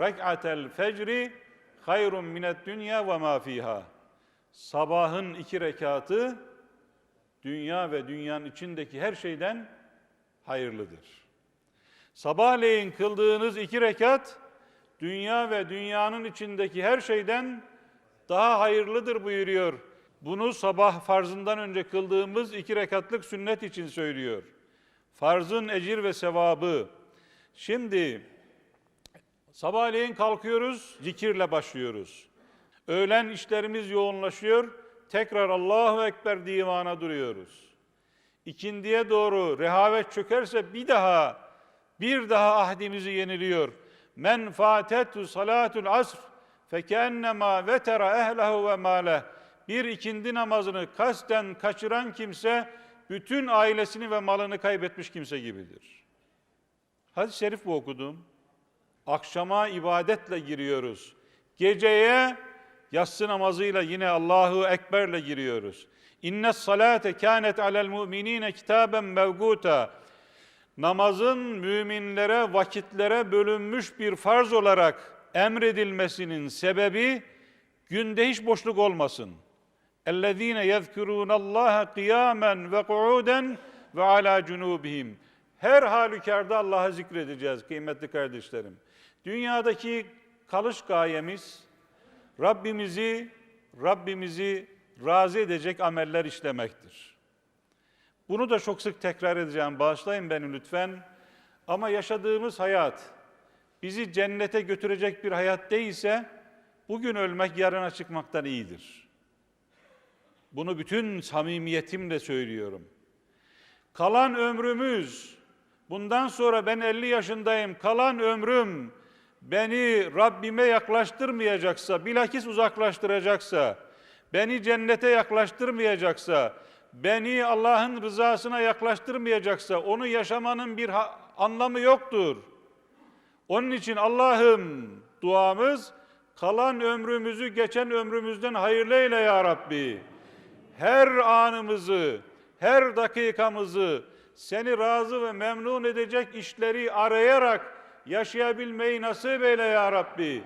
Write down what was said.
Rek'atel fecri hayrun minet dünya ve ma fiha. Sabahın iki rekatı dünya ve dünyanın içindeki her şeyden hayırlıdır. Sabahleyin kıldığınız iki rekat dünya ve dünyanın içindeki her şeyden daha hayırlıdır buyuruyor. Bunu sabah farzından önce kıldığımız iki rekatlık sünnet için söylüyor. Farzın ecir ve sevabı. Şimdi sabahleyin kalkıyoruz, zikirle başlıyoruz. Öğlen işlerimiz yoğunlaşıyor, tekrar Allahu Ekber divana duruyoruz. İkindiye doğru rehavet çökerse bir daha, bir daha ahdimizi yeniliyor. Men fatetu salatul asr fekennema vetera ehlehu ve male. Bir ikindi namazını kasten kaçıran kimse bütün ailesini ve malını kaybetmiş kimse gibidir. Hadis-i şerif bu okudum Akşama ibadetle giriyoruz. Geceye yatsı namazıyla yine Allahu Ekber'le giriyoruz. İnne salate kânet alel mu'minîne kitaben mevgûta. Namazın müminlere vakitlere bölünmüş bir farz olarak emredilmesinin sebebi günde hiç boşluk olmasın. اَلَّذ۪ينَ يَذْكُرُونَ اللّٰهَ قِيَامًا وَقُعُودًا وَعَلَى جُنُوبِهِمْ Her halükarda Allah'ı zikredeceğiz kıymetli kardeşlerim. Dünyadaki kalış gayemiz Rabbimizi Rabbimizi razı edecek ameller işlemektir. Bunu da çok sık tekrar edeceğim. Bağışlayın beni lütfen. Ama yaşadığımız hayat bizi cennete götürecek bir hayat değilse bugün ölmek yarına çıkmaktan iyidir. Bunu bütün samimiyetimle söylüyorum. Kalan ömrümüz, bundan sonra ben 50 yaşındayım, kalan ömrüm beni Rabbime yaklaştırmayacaksa, bilakis uzaklaştıracaksa, beni cennete yaklaştırmayacaksa, beni Allah'ın rızasına yaklaştırmayacaksa, onu yaşamanın bir anlamı yoktur. Onun için Allah'ım duamız, kalan ömrümüzü geçen ömrümüzden hayırlı eyle ya Rabbi her anımızı, her dakikamızı seni razı ve memnun edecek işleri arayarak yaşayabilmeyi nasip eyle ya Rabbi.